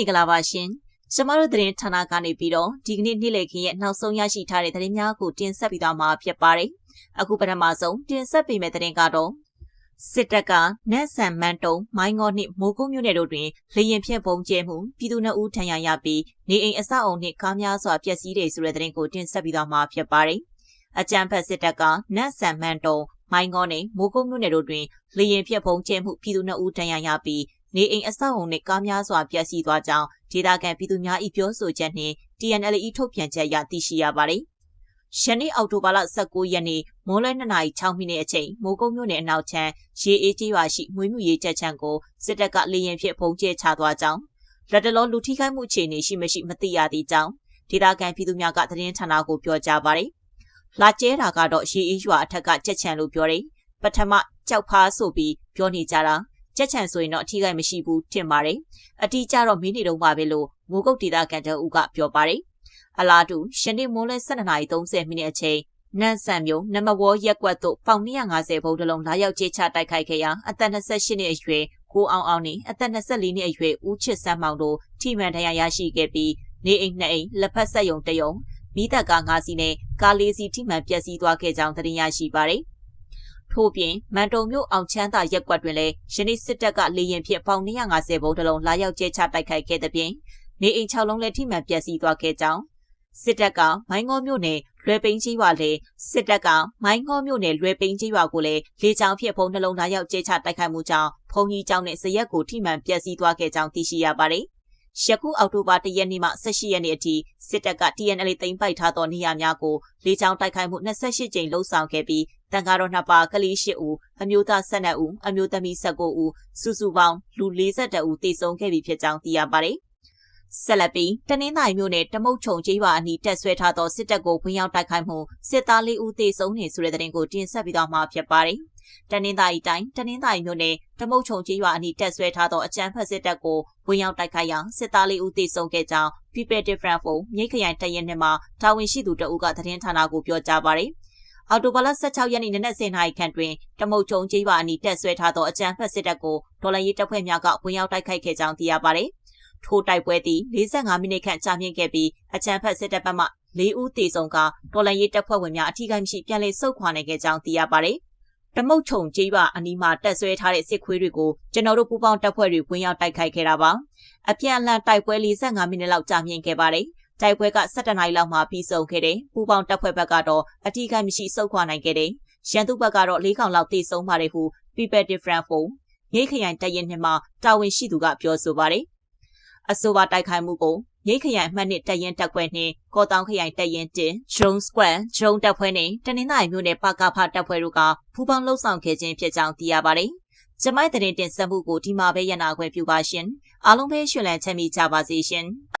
င်္ဂလာပါရှင်။ကျမတို့သတင်းဌာနကနေပြီးတော့ဒီကနေ့နေ့လည်ခင်းရဲ့နောက်ဆုံးရရှိထားတဲ့သတင်းများကိုတင်ဆက်ပေးသွားမှာဖြစ်ပါတယ်။အခုပထမဆုံးတင်ဆက်ပေးမယ့်သတင်းကတော့စစ်တပ်ကနတ်ဆန်မန်တုံမိုင်းငေါနှင့်မိုးကုတ်မြို့နယ်တို့တွင်လေရင်ဖြင့်ပုံကျဲမှုပြည်သူနှအူးထံရရပြီးနေအိမ်အဆောက်အုံနှင့်ကားများစွာပျက်စီးတယ်ဆိုတဲ့သတင်းကိုတင်ဆက်ပေးသွားမှာဖြစ်ပါတယ်။အကြံဖက်စစ်တပ်ကနတ်ဆန်မန်တုံမိုင်းငေါနှင့်မိုးကုတ်မြို့နယ်တို့တွင်လေရင်ဖြင့်ပုံကျဲမှုပြည်သူနှအူးထံရရပြီး နေအိမ်အဆောက်အုံနှင့်ကားများစွာပျက်စီးသွားကြောင်းဒေသခံပြည်သူများ၏ပြောဆိုချက်နှင့် TNLE ထုတ်ပြန်ချက်အရသိရှိရပါသည်။ယနေ့အောက်တိုဘာလ19ရက်နေ့မိုးလယ်2:06မိနစ်အချိန်မိုးကုတ်မြို့နယ်အနောက်ချမ်းရေအေးကြီးရွာရှိမွေးမြူရေးချက်ချံကိုစစ်တပ်ကလေရင်ဖြင့်ဖုံးကျဲချသွားကြောင်းလက်တလောလူထိခိုက်မှုအခြေအနေရှိမရှိမသိရသေးကြောင်းဒေသခံပြည်သူများကသတင်းဌာနကိုပြောကြားပါတယ်။လာကျဲတာကတော့ရေအေးရွာအထက်ကချက်ချံလို့ပြောတယ်။ပထမကြောက်ဖားဆိုပြီးပြောနေကြတာ ကြက်ချံဆိုရင်တော့အထီးကိုက်မရှိဘူးထင်ပါတယ်။အတီးကြတော့မင်းနေတော့ပါပဲလို့မိုးကုတ်ဒေသခံတအုပ်ကပြောပါတယ်။အလားတူရှနေ့မိုးလဲ12:30မိနစ်အချိန်နန်းဆန်မျိုးနမဝေါ်ရက်ကွက်တို့ပေါင်250ဘုံတလုံးလာရောက်ကြေးချတိုက်ခိုက်ခဲ့ရာအသက်28နှစ်အရွယ်ကိုအောင်အောင်နဲ့အသက်24နှစ်အရွယ်ဦးချစ်စမ်းမောင်တို့ထိမှန်တရားရရှိခဲ့ပြီးနေအိမ်နှစ်အိမ်လက်ဖက်ဆက်ယုံတယုံမိသက်ကား၅စီးနဲ့ကား၄စီးထိမှန်ပျက်စီးသွားခဲ့ကြောင်းသိရရှိပါတယ်။ ထို့ပြင်မန်တုံမြို့အောင်ချမ်းသာရက်ကွက်တွင်လည်းယနေ့စစ်တပ်ကလေရင်ဖြင့်ပေါင်250ဘုံတလုံးလာရောက်ကျဲချတိုက်ခိုက်ခဲ့တဲ့ပြင်နေအိမ်6လုံးလည်းထိမှန်ပျက်စီးသွားခဲ့ကြောင်းစစ်တပ်ကမိုင်းငေါမြို့နယ်လွယ်ပိန်းကြီးရွာလေစစ်တပ်ကမိုင်းငေါမြို့နယ်လွယ်ပိန်းကြီးရွာကိုလည်းလေကြောင်းဖြင့်ဘုံနှလုံးလာရောက်ကျဲချတိုက်ခိုက်မှုကြောင့်ဖုန်ကြီးကျောင်းနဲ့ဇရက်ကိုထိမှန်ပျက်စီးသွားခဲ့ကြောင်းသိရှိရပါတယ်။ ယခုအောက်တိုဘာ၁ရက်နေ့မှ18ရက်နေ့အထိစစ်တပ်က TNL သိမ်းပိုက်ထားသောနေရာများကိုလေကြောင်းတိုက်ခိုက်မှု28ကြိမ်လှုပ်ဆောင်ခဲ့ပြီးတန်ကားတော်နှစ်ပါးကလေး၈ဦးအမျိုးသား၁၂ဦးအမျိုးသမီး၁၉ဦးစုစုပေါင်းလူ42ဦးသေဆုံးခဲ့ပြီဖြစ်ကြောင်းသိရပါတယ်ဆက်လက်ပြီးတနင်္သာရီမြို့နယ်တမုတ်ချုံကျေးရွာအနီးတက်ဆွဲထားသောစစ်တပ်ကိုဝင်ရောက်တိုက်ခိုက်မှုစစ်သားလေးဦးသေဆုံးနေဆိုတဲ့တဲ့တင်ကိုတင်ဆက်ပြီးတော့မှာဖြစ်ပါတယ်။ တနင်္သာရီတိုင်းတနင်္သာရီမြို့နယ်တမုတ်ချုံကျေးရွာအနီးတက်ဆွဲထားသောအကြမ်းဖက်စစ်တပ်ကိုဝင်ရောက်တိုက်ခိုက်ရာစစ်သားလေးဦးသေဆုံးခဲ့ကြောင်း People Different ဖုန်းမြိတ်ခရိုင်တရင်နှစ်မှာတာဝန်ရှိသူတအုပ်ကသတင်းဌာနကိုပြောကြားပါတယ်။အော်တိုဘာလ16ရက်နေ့နနက်10:00နာရီခန့်တွင်တမုတ်ချုံကျေးရွာအနီးတက်ဆွဲထားသောအကြမ်းဖက်စစ်တပ်ကိုဒေါ်လာရေးတပ်ဖွဲ့များကဝင်ရောက်တိုက်ခိုက်ခဲ့ကြောင်းသိရပါတယ်။ထိုတိုက်ပွဲသည်45မိနစ်ခန့်ကြာမြင့်ခဲ့ပြီးအကြမ်းဖက်စစ်တပ်ဘက်မှ၄ဦးသေဆုံးကဒေါ်လာရေးတပ်ဖွဲ့ဝင်များအထူးကိမရှိပြန်လည်ဆုတ်ခွာနိုင်ခဲ့ကြောင်းသိရပါတယ်။ တမုတ်ချုံကျေးရွာအနီးမှာတက်ဆွဲထားတဲ့စစ်ခွေးတွေကိုကျွန်တော်တို့ပူးပေါင်းတပ်ဖွဲ့တွေဝင်ရောက်တိုက်ခိုက်ခဲ့တာပါ။အပြန်အလှန်တိုက်ပွဲ45မိနစ်လောက်ကြာမြင့်ခဲ့ပါတယ်။တိုက်ပွဲက17နာရီလောက်မှပြီးဆုံးခဲ့တယ်။ပူပေါင်းတပ်ဖွဲ့ဘက်ကတော့အထီးခိုက်မရှိစုခွာနိုင်ခဲ့တယ်။ရန်သူဘက်ကတော့၄ကောင်လောက်တေဆုံးပါတယ်ဟု People Different ဖုန်းရိတ်ခရိုင်တရင်နှစ်မှာတာဝန်ရှိသူကပြောဆိုပါတယ်။အဆိုပါတိုက်ခိုက်မှုကို ရိတ်ခရိုင်မှတ်နှစ်တရင်တက်ခွဲနှင့်ကောတောင်ခရိုင်တရင်တင်ဂျုံစကွမ်ဂျုံတက်ဖွဲနှင့်တနင်္သာရီမြို့နယ်ပကဖတက်ဖွဲတို့ကဖူးပေါင်းလှုပ်ဆောင်ခဲ့ခြင်းဖြစ်ကြောင်းသိရပါတယ်။ကျမိုင်းတဲ့တင်ဆက်မှုကိုဒီမှာပဲရနာခွင့်ပြုပါရှင်။အားလုံးပဲရှင်လန်းချမ်းမြေ့ကြပါစေရှင်။